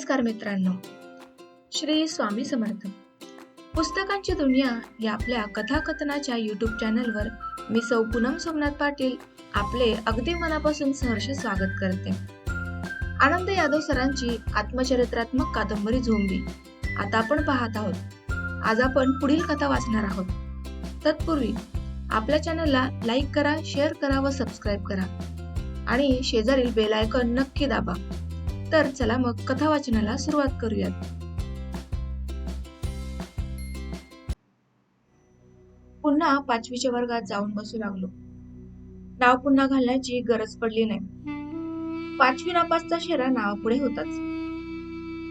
नमस्कार मित्रांनो. श्री स्वामी समर्थ. पुस्तकांची दुनिया या आपल्या कथाकथनाच्या यूट्यूब चॅनलवर मी सौ पूनम सोमनाथ पाटील आपले अगदी मनापासून सहर्ष स्वागत करते. आनंद यादव सरांची आत्मचरित्रात्मक कादंबरी झोंबी आता आपण पाहत आहोत. आज आपण पुढील कथा वाचणार आहोत. तत्पूर्वी आपल्या चॅनलला लाईक करा शेअर करा व सबस्क्राईब करा. आणि शेजारील बेल आयकॉन नक्की दाबा. तर चला मग कथा वाचनाला सुरुवात करूयात. पुन्हा पाचवीच्या वर्गात जाऊन बसू लागलो. नाव पुन्हा घालण्याची गरज पडली नाही. पाचवी नापासचा शेरा नावापुढे होताच.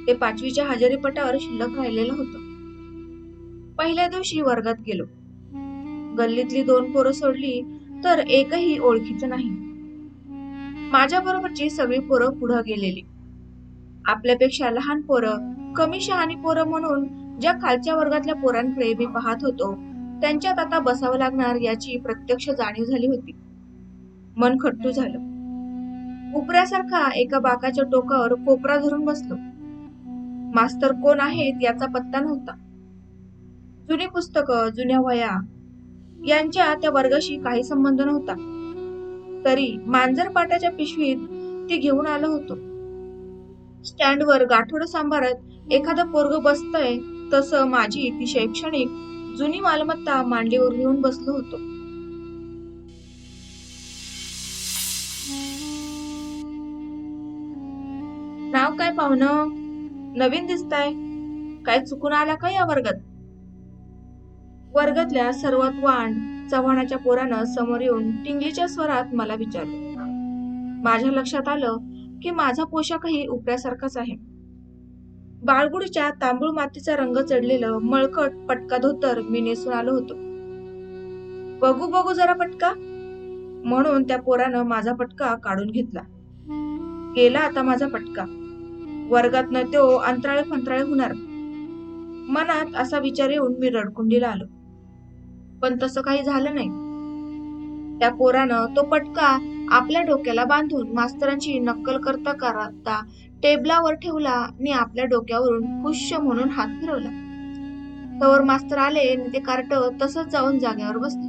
ते पाचवीच्या हजेरी पटावर शिल्लक राहिलेलं होतं. पहिल्या दिवशी वर्गात गेलो. गल्लीतली दोन पोरं सोडली तर एकही ओळखीचं नाही. माझ्या बरोबरची सगळी पोरं पुढं गेलेली. आपल्यापेक्षा लहान पोरं कमी शहाणी पोरं म्हणून ज्या खालच्या वर्गातल्या पोरांकडे मी पाहत होतो त्यांच्यात आता बसावं लागणार याची प्रत्यक्ष जाणीव झाली होती. मन खट्टू झालं. उपऱ्यासारखा एका बाकाच्या टोकावर कोपरा धरून बसलो. मास्तर कोण आहेत याचा पत्ता नव्हता. जुनी पुस्तकं जुन्या वया यांच्या त्या वर्गाशी काही संबंध नव्हता. तरी मांजर पाटाच्या पिशवीत ती घेऊन आलो होतो. स्टँडवर गाठोड सांभाळत एखादं पोरग बसतय तसं माझी ती शैक्षणिक जुनी मालमत्ता मांडीवर घेऊन बसलो होतो. नाव काय पाहुणं? नवीन दिसताय. काय चुकून आला का या वर्गात? वर्गातल्या सर्वात वाण चव्हाणाच्या पोरानं समोर येऊन टिंगलीच्या स्वरात मला विचारलं. माझ्या लक्षात आलं की माझा पोशाखही उपऱ्यासारखाच आहे. बाळगुडच्या तांबूळ मातीचा रंग चढलेलं मळकट पटका धोतर मी नेसून आलो होतो. बघू बघू जरा पटका. म्हणून त्या पोरानं माझा पटका काढून घेतला. गेला आता माझा पटका. वर्गात न तो अंतराळे फंतराळे होणार. मनात असा विचार येऊन मी रडकुंडीला आलो. पण तसं काही झालं नाही. त्या पोरानं तो पटका आपल्या डोक्याला बांधून मास्तरांची नक्कल करता करता टेबलावर ठेवला आणि आपल्या डोक्यावरून खुश म्हणून हात फिरवला. तवर मास्तर आले आणि ते कार्ट तसंच जाऊन जागेवर बसले.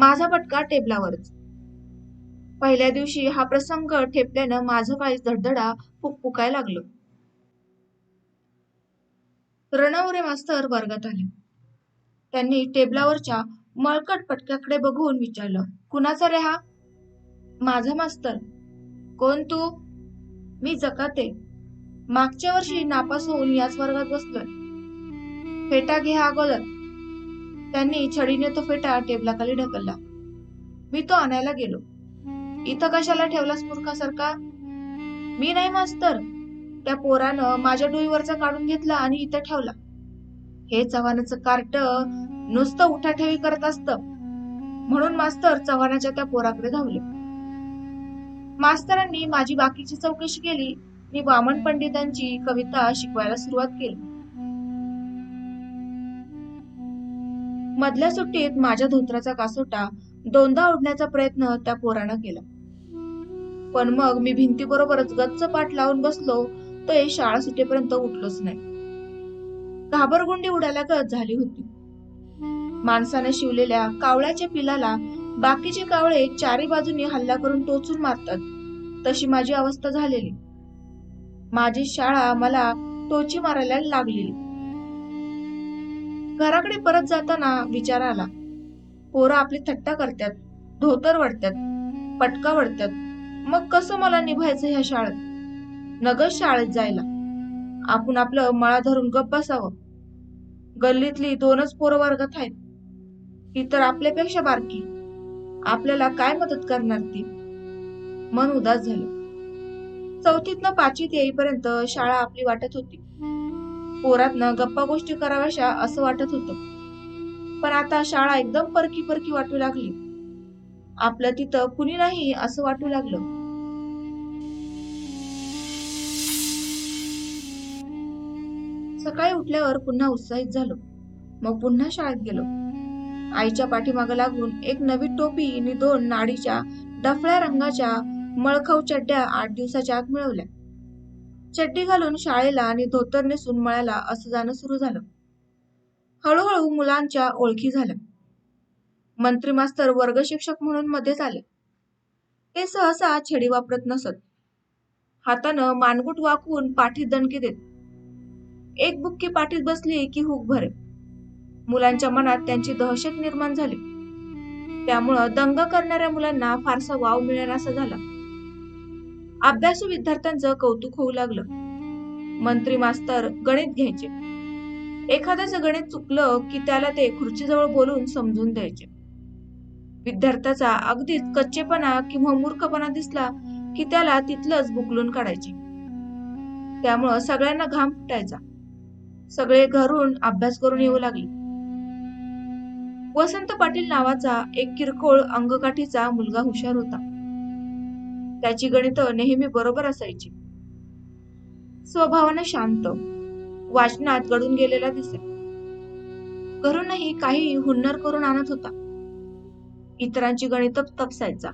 माझा पटका टेबलावरच. पहिल्या दिवशी हा प्रसंग ठेपल्यानं माझं काही धडधडा फुकफुकाय लागलो. रणवरे मास्तर वर्गात आले. त्यांनी टेबलावरच्या मळकट पटक्याकडे बघून विचारलं कुणाचा रे हा? माझा मास्तर. कोण तू? मी जकाते. मागच्या वर्षी नापास होऊन याच वर्गात बसलोय. फेटा घे अगोदर. त्यांनी छडीने तो फेटा टेबलाखाली ढकलला. मी तो आणायला गेलो. इथं कशाला ठेवलास मूर्खासारखा मी नाही मास्तर. त्या पोरानं माझ्या डोईवरचा काढून घेतला आणि इथं ठेवला. हे चव्हाणाचं कार्ट नुसतं उठाठेवी करत असत. म्हणून मास्तर चव्हाणाच्या त्या पोराकडे धावले. मास्तरांनी माझी बाकीची चौकशी केली. मी वामन पंडितांची कविता शिकवायला सुरुवात केली. मधल्या सुट्टीत माझ्या धोत्राचा कासोटा दोनदा ओढण्याचा प्रयत्न त्या पोरानं केला. पण मग मी भिंतीबरोबरच गच्च पाठ लावून बसलो ते शाळा सुटेपर्यंत उठलोच नाही. घाबरगुंडी उडायला गत झाली होती. माणसाने शिवलेल्या कावळ्याच्या पिलाला बाकीचे कावळे चारी बाजूनी हल्ला करून टोचून मारतात. तशी माझी अवस्था झालेली. माझी शाळा मला टोची मारायला लागलेली घराकडे परत जाताना विचार आला. पोरं आपली थट्टा करतात धोतर वडतात पटका वडतात. मग कसं मला निभायचं ह्या शाळेत? नगर शाळेत जायला. आपण आपलं मळा धरून गप्प बसावं. गल्लीतली दोनच पोरं वर्गात आहेत. ही तर आपल्यापेक्षा बारकी. आपल्याला काय मदत करणार ती? मन उदास झालं. चौथीतनं पाचवीत येईपर्यंत शाळा आपली वाटत होती. पोरातनं गप्पा गोष्टी कराव्याशा असं वाटत होतं. पण आता शाळा एकदम परकी परकी वाटू लागली. आपलं तिथं कुणी नाही असं वाटू लागलं. सकाळी उठल्यावर पुन्हा उत्साहित झालो. मग पुन्हा शाळेत गेलो. आईच्या पाठीमागं लागून एक नवी टोपी आणि दोन नाडीच्या डफळ्या रंगाच्या मळखाऊ चड्ड्या आठ दिवसाच्या आत मिळवल्या. चड्डी घालून शाळेला आणि धोतर नेसून मळ्याला असं जाणं सुरू झालं. हळूहळू मुलांच्या ओळखी झाल्या. मंत्री मास्तर वर्ग शिक्षक म्हणून मध्येच आले. ते सहसा छडी वापरत नसत. हातानं मानगुट वाकवून पाठीत दणके देत. एक बुक्की पाठीत बसली की हुक भरे मुलांच्या मनात त्यांची दहशत निर्माण झाली. त्यामुळं दंग करणाऱ्या मुलांना फारसा वाव मिळेनासा झाला. अभ्यासू विद्यार्थ्यांचं कौतुक होऊ लागलं. मंत्री मास्तर गणित घ्यायचे. एखाद्याचं गणित चुकलं की त्याला ते खुर्चीजवळ बोलून समजून द्यायचे. विद्यार्थ्याचा अगदीच कच्चेपणा किंवा मूर्खपणा दिसला की त्याला तिथलंच बुकलून काढायचे. त्यामुळं सगळ्यांना घाम फुटायचा. सगळे घरून अभ्यास करून येऊ लागले. वसंत पाटील नावाचा एक किरकोळ अंगकाठीचा मुलगा हुशार होता. त्याची गणित नेहमी बरोबर असायची. स्वभावाने शांत वाचनात गडून गेलेला दिसे घरूनही काही हुन्नर करून आणत होता. इतरांची गणित तपसायचा.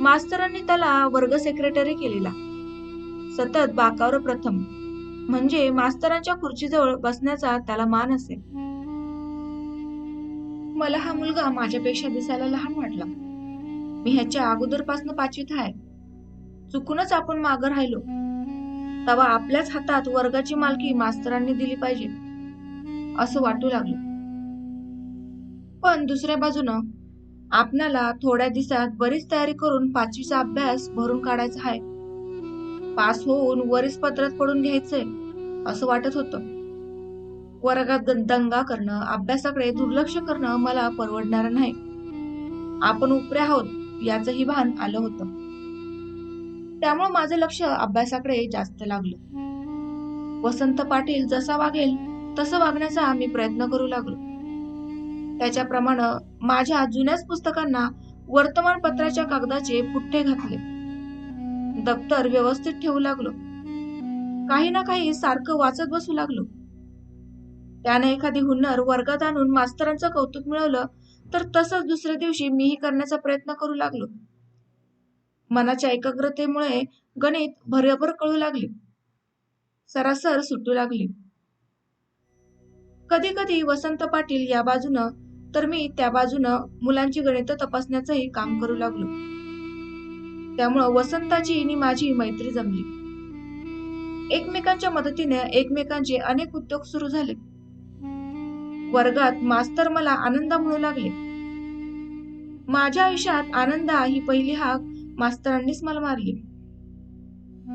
मास्तरांनी त्याला वर्ग सेक्रेटरी केलेला. सतत बाकावर प्रथम. म्हणजे मास्तरांच्या खुर्चीजवळ बसण्याचा त्याला मान असेल मला हा मुलगा माझ्यापेक्षा दिसायला लहान वाटला. मी ह्याच्या अगोदरपासून पाचवीत आहे. चुकूनच आपण मागं राहिलो. तवा आपल्याच हातात वर्गाची मालकी मास्तरांनी दिली पाहिजे असं वाटू लागलं. पण दुसऱ्या बाजूनं आपणाला थोड्या दिवसात बरीच तयारी करून पाचवीचा अभ्यास भरून काढायचा आहे. पास होऊन वरीस पत्रात पडून घ्यायचंय असं वाटत होतं. वर्गात दंगा करणं अभ्यासाकडे दुर्लक्ष करणं मला परवडणार नाही. आपण उपरे आहोत याचंही भान आलं होतं. त्यामुळे माझं लक्ष अभ्यासाकडे जास्त लागलं. वसंत पाटील जसा वागेल तसं वागण्याचा मी प्रयत्न करू लागलो. त्याच्याप्रमाणे माझ्या जुन्याच पुस्तकांना वर्तमानपत्राच्या कागदाचे पुठ्ठे घातले. दप्तर व्यवस्थित ठेवू लागलो. काही ना काही सारखं वाचत बसू लागलो. त्याने एखादी हुन्नर वर्गात आणून मास्तरांचं कौतुक मिळवलं तर तसंच दुसऱ्या दिवशी मीही करण्याचा प्रयत्न करू लागलो. मनाच्या एकाग्रतेमुळे गणित भरभर कळू लागले. सरासर सुटू लागली. कधी कधी वसंत पाटील या बाजूनं तर मी त्या बाजूनं मुलांची गणित तपासण्याचंही काम करू लागलो. त्यामुळं वसंताची आणि माझी मैत्री जमली. एकमेकांच्या मदतीने एकमेकांचे अनेक उद्योग सुरू झाले. वर्गात मास्तर मला आनंद म्हणू लागले. माझ्या आयुष्यात आनंद ही पहिली हाक मास्तरांनीच मला मारली.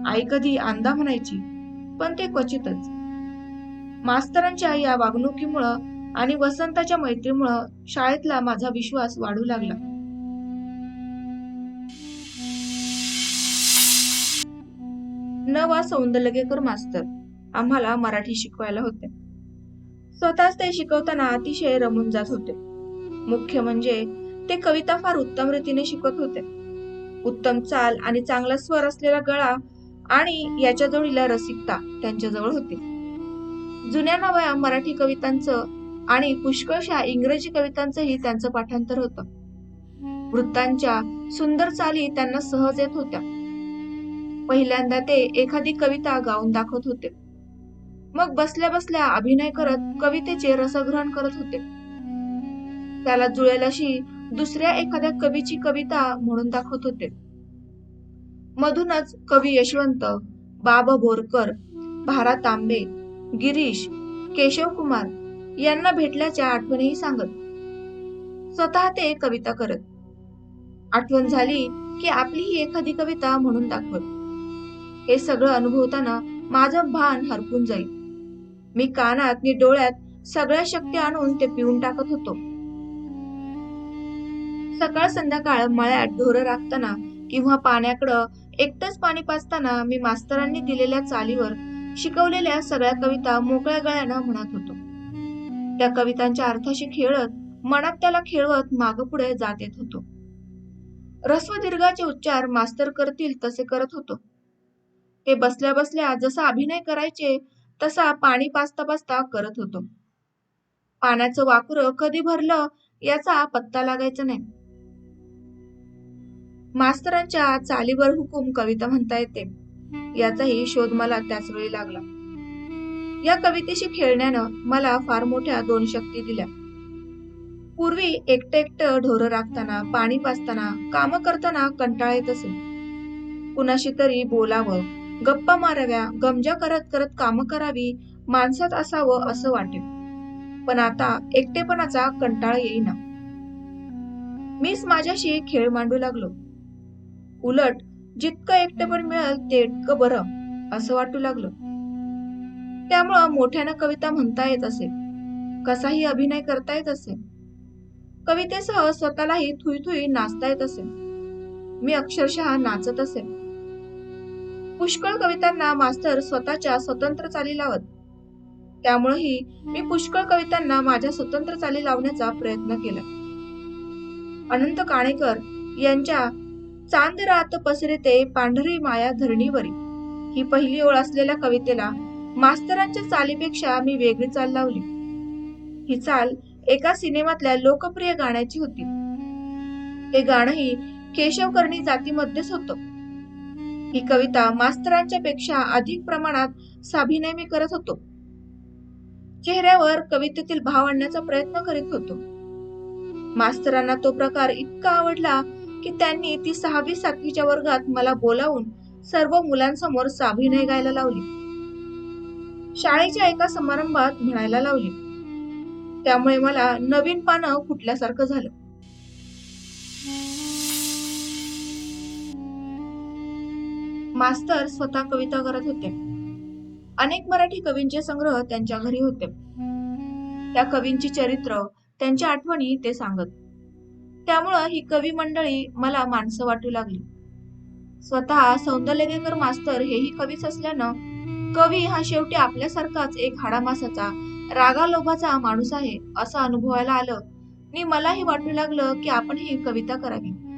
आई कधी आंदा म्हणायची पण ते क्वचितच. मास्तरांच्या या वागणुकीमुळं आणि वसंताच्या मैत्रीमुळं शाळेतला माझा विश्वास वाढू लागला. न वा मास्तर आम्हाला मराठी शिकवायला होते. स्वतःच ते शिकवताना अतिशय रमून जात होते. मुख्य म्हणजे ते कविता फार उत्तम रीतीने शिकवत होते. उत्तम चाल आणि चांगला स्वर असलेला गळा आणि याच्या जोडीला रसिकता त्यांच्याजवळ होती. जुन्या नव्या मराठी कवितांचं आणि पुष्कळशा इंग्रजी कवितांचंही त्यांचं पाठांतर होतं. वृत्तांच्या सुंदर चाली त्यांना सहज येत होत्या. पहिल्यांदा ते एखादी कविता गाऊन दाखवत होते. मग बसल्या बसल्या अभिनय करत कवितेचे रसग्रहण करत होते. त्याला जुळेल अशी दुसऱ्या एखाद्या कवीची कविता म्हणून दाखवत होते. मधूनच कवी यशवंत बाब बोरकर भारा तांबे गिरीश केशव कुमार यांना भेटल्याच्या आठवणीही सांगत. स्वतः ते कविता करत. आठवण झाली की आपली ही एखादी कविता म्हणून दाखवत. हे सगळं अनुभवताना माझं भान हरपून जाईल. मी कानात नि डोळ्यात सगळ्या शक्ती आणून ते पिऊन टाकत होतो. सकाळ संध्याकाळ मळ्यात ढोरं राखताना किंवा पाण्याकडं एकटंच पाणी पाचताना मी मास्तरांनी दिलेल्या चालीवर शिकवलेल्या सगळ्या कविता मोकळ्या गळ्यानं म्हणत होतो. त्या कवितांच्या अर्थाशी खेळत मनात त्याला खेळवत मागपुढे जात येत होतो. रस्व दीर्घाचे उच्चार मास्तर करतील तसे करत होतो. ते बसल्या बसल्या जसा अभिनय करायचे तसा पाणी पाचता पाचता करत होतो. पाण्याचं वाकुरं कधी भरलं याचा पत्ता लागायचा नाही. मास्तरांच्या चालीवर हुकूम कविता म्हणता येते. याचाही शोध मला त्याच वेळी लागला. या कवितेशी खेळण्यानं मला फार मोठ्या दोन शक्ती दिल्या. पूर्वी एकटं एकटं ढोरं राखताना पाणी पाजताना काम करताना कंटाळा येत असे. कुणाशी तरी बोलावं गप्पा माराव्या गमजा करत करत काम करावी माणसात असावं असं वाटे पण आता एकटेपणाचा कंटाळा येईना. मीच माझ्याशी खेळ मांडू लागलो. उलट जितकं एकटेपण मिळेल तितकं बरं असं वाटू लागलं. त्यामुळं मोठ्यानं कविता म्हणता येत असे. कसाही अभिनय करता येत असे. कवितेसह स्वतःलाही थुई थुई नाचता येत असे. मी अक्षरशः नाचत असे. पुष्कळ कवितांना मास्तर स्वतःच्या स्वतंत्र चाली लावत. त्यामुळेही मी पुष्कळ कवितांना माझ्या स्वतंत्र चाली लावण्याचा प्रयत्न केला. अनंत काणेकर यांच्या चांद रात पसरते पांढरी माया धरणीवरी. ही पहिली ओळ असलेल्या कवितेला मास्तरांच्या चालीपेक्षा मी वेगळी चाल लावली. ही चाल एका सिनेमातल्या लोकप्रिय गाण्याची होती. हे गाणंही केशव कर्णी जातीमध्येच होतं. ही कविता मास्तरांच्या पेक्षा अधिक प्रमाणात साभिनय मी करत होतो. चेहऱ्यावर कवितेतील भाव आणण्याचा प्रयत्न करीत होतो. मास्तरांना तो प्रकार इतका आवडला की त्यांनी ती सहावी सातवीच्या वर्गात मला बोलावून सर्व मुलांसमोर साभिनय गायला लावली. शाळेच्या एका समारंभात म्हणायला लावली. त्यामुळे मला नवीन पानं फुटल्यासारखं झालं. मास्तर स्वतः कविता करत होते. अनेक मराठी कवींचे संग्रह त्यांच्या घरी होते. त्या कवींची चरित्र त्यांच्या आठवणी ते सांगत. त्यामुळं ही कवी मंडळी मला माणसं वाटू लागली. स्वतः सौंदर्यगेकर मास्तर हेही कवीच असल्यानं कवी हा शेवटी आपल्यासारखाच एक हाडामासाचा रागा लोभाचा माणूस आहे असं अनुभवायला आलं. आणि मलाही वाटू लागलं की आपण ही कविता करावी.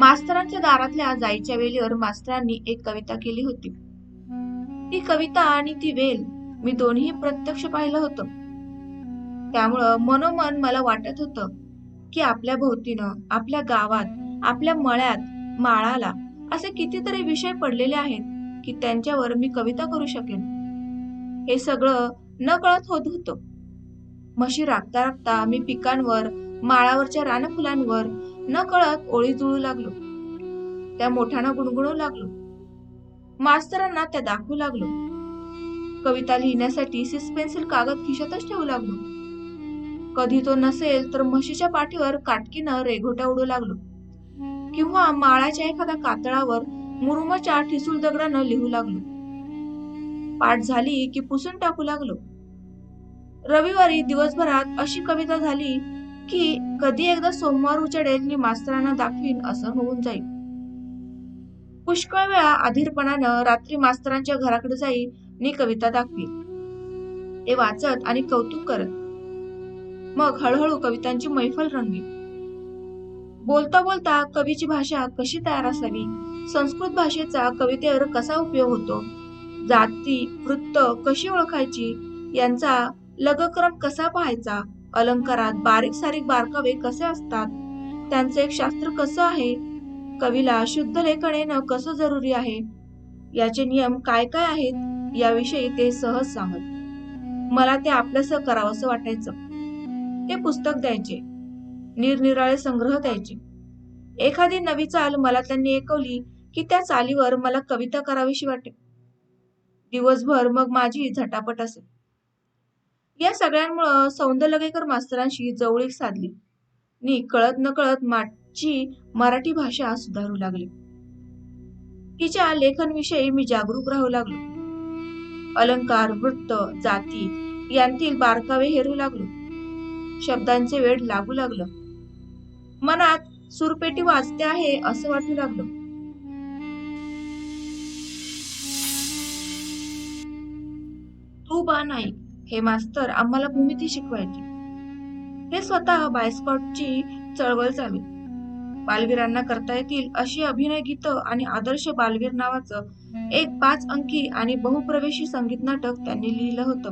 मास्तरांच्या दारातल्या जायच्या वेळेवर मास्तरांनी एक कविता केली होती. ती कविता आणि ती वेल मी दोन्ही प्रत्यक्ष पाहिलं होतं. त्यामुळं मनोमन मला वाटत होत की आपल्या भोवतीनं आपल्या गावात आपल्या मळ्यात माळाला असे कितीतरी विषय पडलेले आहेत की त्यांच्यावर मी कविता करू शकेन. हे सगळं न कळत होत होतं. म्हशी राखता राखता मी पिकांवर माळावरच्या रानफुलांवर न कळत ओळी जुळू लागलो. त्या मोठ्यानं गुणगुणू लागलो. मास्तरांना त्या दाखवू लागलो. कविता लिहिण्यासाठी सिस पेन्सिल कागद खिशातच ठेवू लागलो. कधी तो नसेल तर म्हशीच्या पाठीवर काटकीनं रेघोट्या उडू लागलो. किंवा माळाच्या एखाद्या कातळावर मुरुमाच्या ठिसूळ दगडानं लिहू लागलो. पाठ झाली की पुसून टाकू लागलो. रविवारी दिवसभरात अशी कविता झाली की कधी एकदा सोमवार उचडेल मी मास्तरांना दाखवीन असं होऊन जाईल. पुष्कळ वेळा अधीरपणानं रात्री मास्तरांच्या घराकडे जाईल मी कविता दाखवी ते वाचत आणि कौतुक करत. मग हळूहळू कवितांची मैफल रंगली बोलता बोलता कवीची भाषा कशी तयार असावी? संस्कृत भाषेचा कवितेवर कसा उपयोग होतो? जाती वृत्त कशी ओळखायची? यांचा लगक्रम कसा पाहायचा? अलंकारात बारीक सारीक बारकावे कसे असतात? त्यांचे एक शास्त्र कसं आहे? कवीला शुद्ध लेखन येणं कसं जरुरी आहे? याचे नियम काय काय आहेत? याविषयी ते सहज सांगत. मला ते आपलंसं करावंसं वाटायचं. ते पुस्तक द्यायचे. निरनिराळे संग्रह द्यायचे. एखादी नवी चाल मला त्यांनी ऐकवली की त्या चालीवर मला कविता करावीशी वाटे. दिवसभर मग माझी झटापट असे. या सगळ्यांमुळं सौंदलगेकर मास्तरांशी जवळीक साधली. नि कळत नकळत माझी मराठी भाषा सुधारू लागली. तिच्या लेखनविषयी मी जागरूक राहू लागलो. अलंकार वृत्त जाती यांतील बारकावे हेरू लागलो. शब्दांचे वेळ लागू लागलं. मनात सुरपेटी वाजते आहे असं वाटू लागलं. तू बा नाईक. हे मास्तर आम्हाला भूमिती शिकवायचे. हे स्वतः बायस्कॉटची चळवळ चालू बालवीरांना करता येतील अशी अभिनय गीत आणि आदर्श बालवीर नावाचं एक पाच अंकी आणि बहुप्रवेशी संगीत नाटक त्यांनी लिहिलं होतं.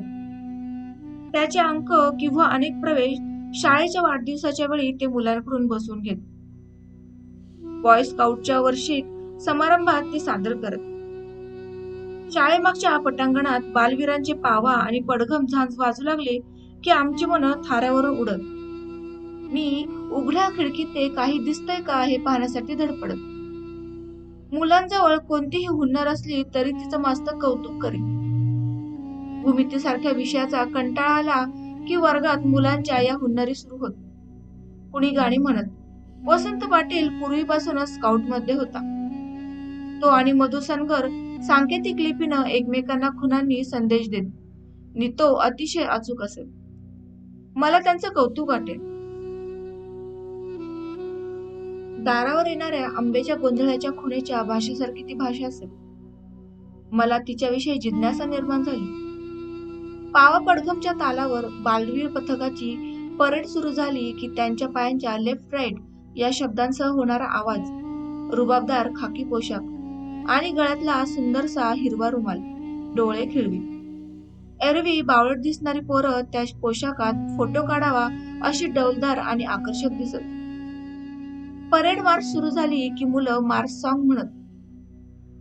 त्याचे अंक किंवा अनेक प्रवेश शाळेच्या वाढदिवसाच्या वेळी ते मुलांकडून बसून घेत. बॉय स्काउटच्या वर्षीत समारंभात ते सादर करत. शाळेमागच्या पटांगणात बालवीरांचे पावा आणि पडघम झांज वाजू लागले की आमची मन थाऱ्यावर उडत. मी उघड्या खिडकीत ते काही दिसतंय का हे पाहण्यासाठी धडपडत. मुलांजवळ कोणतीही हुन्नर असली तरी तिचं मस्त कौतुक करी भूमितीसारख्या विषयाचा कंटाळा आला की वर्गात मुलांच्या या हुन्नरी सुरू होत. कुणी गाणी म्हणत. वसंत पाटील पूर्वीपासूनच स्काउटमध्ये होता. तो आणि मधुसनगर सांकेतिक लिपीनं एकमेकांना खुनांनी संदेश देत. नितो अतिशय अचूक असेल. मला त्यांचं कौतुक वाटेल. दारावर येणाऱ्या आंब्याच्या गोंधळाच्या खुणेच्या भाषेसारखी ती भाषा असेल. मला तिच्याविषयी जिज्ञासा निर्माण झाली. पावा पडघमच्या तालावर बालवीर पथकाची परेड सुरू झाली की त्यांच्या पायांच्या लेफ्ट राईट या शब्दांसह होणारा आवाज रुबाबदार खाकी पोशाख आणि गळ्यातला सुंदरसा हिरवा रुमाल. डोळे खिळवी. एरवी बावळट दिसणारी पोरं त्या पोशाखात फोटो काढावा अशी डौलदार आणि आकर्षक दिसत. परेड मार्च सुरू झाली की मुलं मार्च सॉन्ग म्हणत.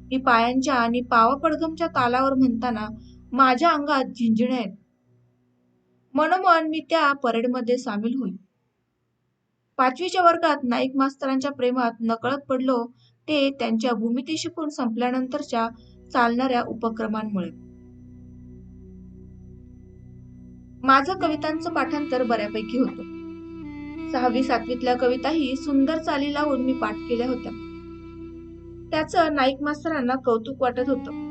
मी पायांच्या आणि पावापडगमच्या तालावर म्हणताना माझ्या अंगात झिंजिण्या आहेत. मनोमन मी त्या परेडमध्ये सामील होईल पाचवीच्या वर्गात नाईक मास्तरांच्या प्रेमात नकळत पडलो ते त्यांच्या भूमिती शिकून संपल्यानंतरच्या चालणाऱ्या उपक्रमांमुळे. माझं कवितांचं पाठांतर बऱ्यापैकी होतं. सहावी सातवीतल्या कविताही सुंदर चाली लावून मी पाठ केल्या होत्या. त्याचं नाईक मास्तरांना कौतुक वाटत होतं.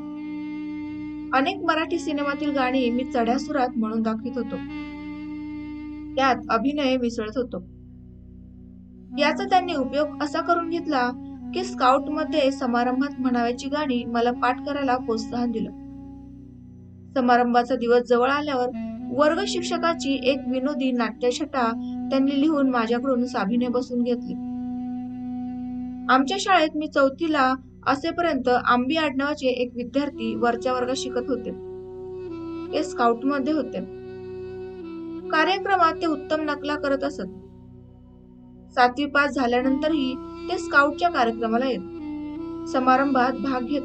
अनेक मराठी सिनेमातील गाणी मी चढ्या सुरात म्हणून दाखवित होतो. त्यात अभिनय मिसळत होतो. याचा त्यांनी उपयोग असा करून घेतला की स्काउटमध्ये समारंभात म्हणाव्याची गाणी मला पाठ करायला प्रोत्साहन दिलं. समारंभाचा दिवस जवळ आल्यावर वर्ग शिक्षकाची एक विनोदी नाट्यछटा त्यांनी लिहून माझ्याकडून साभीने बसून घेतली. आमच्या शाळेत मी चौथीला असेपर्यंत आंबी आडनावाचे एक विद्यार्थी वरच्या वर्गात शिकत होते. ते स्काउटमध्ये होते. कार्यक्रमात ते उत्तम नकला करत असत. सातवी पास झाल्यानंतरही ते स्काउटच्या कार्यक्रमाला येत. समारंभात भाग घेत.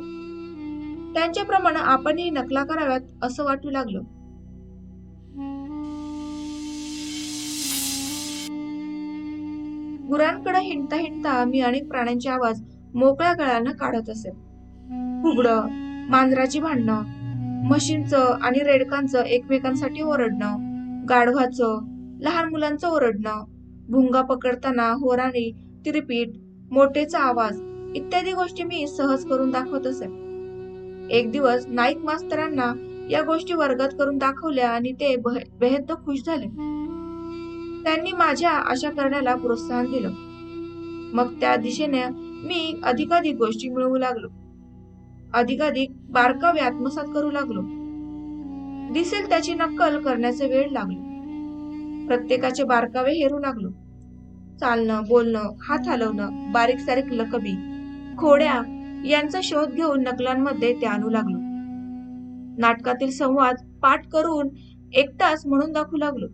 त्यांच्याप्रमाणे आपणही नकला कराव्यात असं वाटू लागलं. गुरांकडे हिंडता हिंडता मी अनेक प्राण्यांचे आवाज मोकळ्या गळ्यानं काढत असे. फुगडं मांजराची भांडणं म्हशींचं आणि रेडकांचं एकमेकांसाठी ओरडणं गाढवाचं लहान मुलांचं ओरडणं भुंगा पकडताना होराणी तिरपीट मोठेचा आवाज इत्यादी गोष्टी मी सहज करून दाखवत असे. एक दिवस नाईक मास्तरांना या गोष्टी वर्गात करून दाखवल्या आणि ते बेहद बेहद्द खुश झाले. त्यांनी माझ्या अशा करण्याला प्रोत्साहन दिलं. मग त्या दिशेने मी अधिकाधिक गोष्टी मिळवू लागलो. अधिकाधिक बारकावे आत्मसात करू लागलो. दिसेल त्याची नक्कल करण्याचा वेळ लागलो. प्रत्येकाचे बारकावे हेरू लागलो. चालणं बोलणं हात हलवणं बारीक सारीक लकबी खोड्या यांचा शोध घेऊन नकलांमध्ये ते आणू लागलो. नाटकातील संवाद पाठ करून एकटाच म्हणून दाखवू लागलो.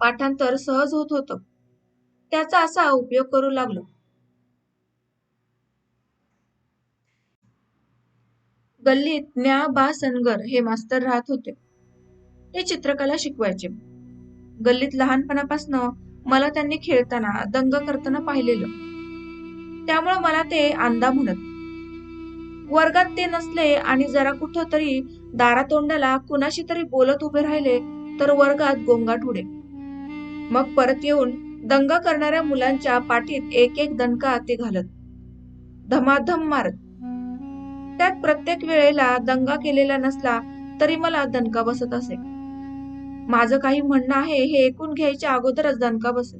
पाठांतर सहज होत होत. त्याचा असा उपयोग करू लागलो. गल्लीत न्या बा सनगर हे मास्तर राहत होते. ते चित्रकला शिकवायचे. गल्लीत लहानपणापासून मला त्यांनी खेळताना दंग करताना पाहिलेलं. त्यामुळे मला ते आंदा म्हणत. वर्गात ते नसले आणि जरा कुठं तरी दारातोंडाला कुणाशी तरी बोलत उभे राहिले तर वर्गात गोंगाट उडे. मग परत येऊन दंगा करणाऱ्या मुलांच्या पाठीत एक एक दणका ते घालत. धमाधम मारत. त्यात प्रत्येक वेळेला दंगा केलेला नसला तरी मला दणका बसत असे. माझं काही म्हणणं आहे हे ऐकून घ्यायच्या अगोदरच दणका बसत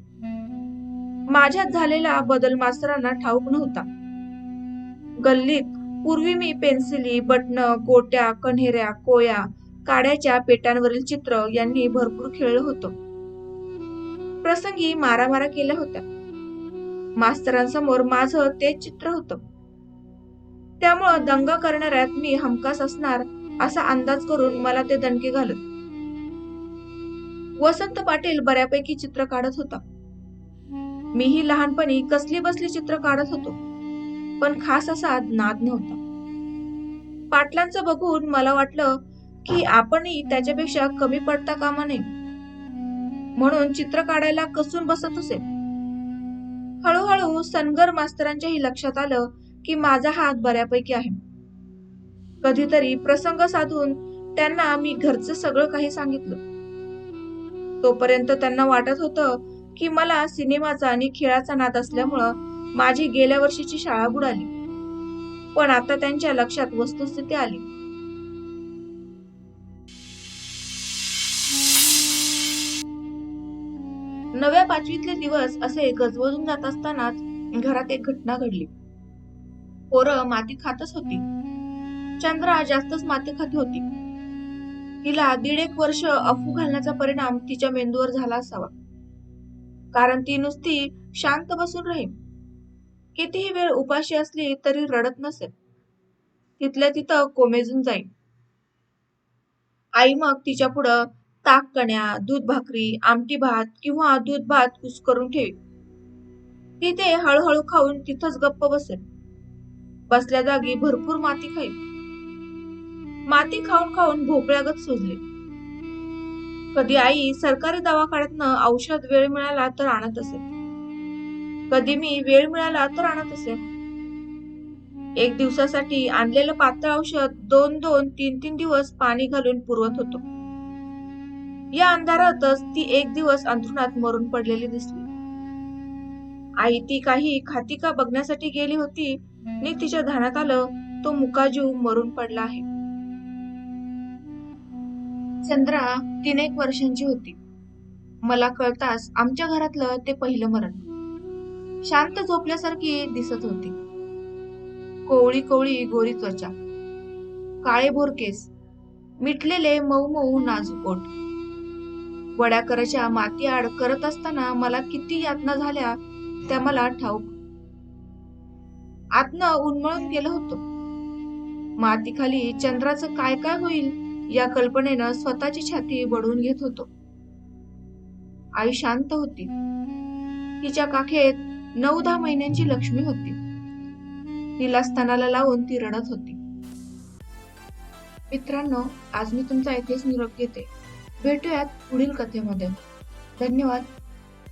माझ्यात झालेला बदल मास्तरांना ठाऊक नव्हता. गल्लीत पूर्वी मी पेन्सिली बटणं गोट्या कन्हेऱ्या कोया काड्याच्या पेटांवरील चित्र यांनी भरपूर खेळलं होतं. प्रसंगी मारामारा केल्या होत्या. मास्तरांसमोर माझं तेच चित्र होतं. त्यामुळं दंगा करणाऱ्यात मी हमखास असणार असा अंदाज करून मला ते दणके घालत. वसंत पाटील बऱ्यापैकी चित्र काढत होता. मीही लहानपणी कसली बसली चित्र काढत होतो पण खास असा नाद नव्हता. पाटलांचं बघून मला वाटलं की आपणही त्याच्यापेक्षा कमी पडता कामा नये. म्हणून चित्र काढायला कसून बसत असे? हळूहळू सनगर मास्तरांच्याही लक्षात आलं की माझा हात बऱ्यापैकी आहे. कधीतरी प्रसंग साधून त्यांना मी घरचं सगळं काही सांगितलं. तोपर्यंत त्यांना वाटत होतं की मला सिनेमाचा आणि खेळाचा नाद असल्यामुळं माझी गेल्या वर्षीची शाळा बुडाली. पण आता त्यांच्या लक्षात वस्तुस्थिती आली. नव्या पाचवीतले दिवस असे गजबजून जात असतानाच घरात एक घटना घडली. पोरं माती खातच होती. चंद्रा जास्तच माती खात होती. तिला दीड एक वर्ष अफू घालण्याचा परिणाम तिच्या मेंदूवर झाला असावा. कारण ती नुसती शांत बसून राहील कितीही वेळ उपाशी असली तरी रडत नसेल. तिथल्या तिथं कोमेजून जाईल आई मग तिच्या पुढं ताक कण्या दूध भाकरी आमटी भात किंवा दूध भात कुस ठेवी. ती ते हळूहळू खाऊन तिथंच गप्प बसेल. बसल्या जागी भरपूर माती खाईल माती खाऊन खाऊन भोपळ्यागत सुजले. कधी आई सरकारी दवाखान्यातनं औषध वेळ मिळाला तर आणत असे. कधी मी वेळ मिळाला तर आणत असे. एक दिवसासाठी आणलेलं पातळ औषध दोन दोन तीन तीन दिवस पाणी घालून पुरवत होतो. या अंधारातच ती एक दिवस अंथरुणात मरून पडलेली दिसली. आई ती काही खाती का बघण्यासाठी गेली होती नि तिच्या ध्यानात आलं तो मुकाजीव मरून पडला आहे. चंद्रा तीन एक वर्षांची होती. मला कळताच आमच्या घरातलं ते पहिलं मरण. शांत झोपल्यासारखी दिसत होती. कोवळी कोवळी गोरी त्वचा. काळे भोरकेस मिटलेले मऊ मऊ नाजूकोट वड्याकरच्या माती आड करत असताना मला किती यातना झाल्या त्या मला ठाऊक. आतनं उन्मळून गेलं होतं. मातीखाली चंद्राचं काय काय होईल? या कल्पनेनं स्वतःची छाती बडवून घेत होतो. आई शांत होती. तिच्या काखेत नऊ दहा महिन्यांची लक्ष्मी होती. तिला स्तनाला लावून ती रडत होती. मित्रांनो आज मी तुमचा इथेच निरोप घेते. भेटूयात पुढील कथेमध्ये. धन्यवाद.